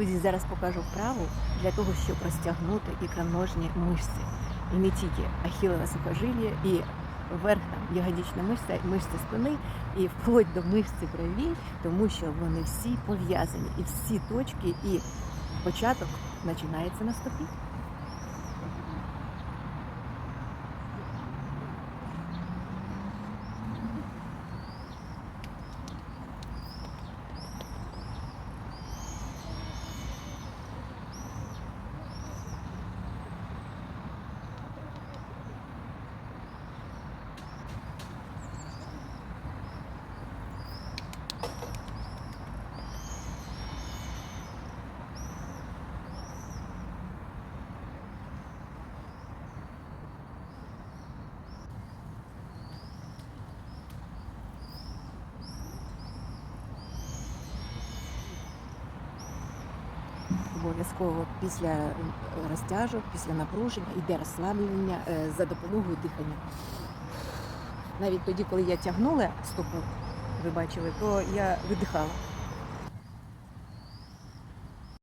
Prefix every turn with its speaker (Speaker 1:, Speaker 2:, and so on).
Speaker 1: Друзі, зараз покажу вправу для того, щоб розтягнути ікроножні мишці. І не тільки ахілове сухожилля, і верх там ягодична мишця, мишця спини, і вплоть до мишці брові, тому що вони всі пов'язані, і всі точки, і початок починається на стопі. Обов'язково після е, розтяжок, після напруження йде розслаблення е, за допомогою дихання. Навіть тоді, коли я тягнула стопу, ви бачили, то я видихала.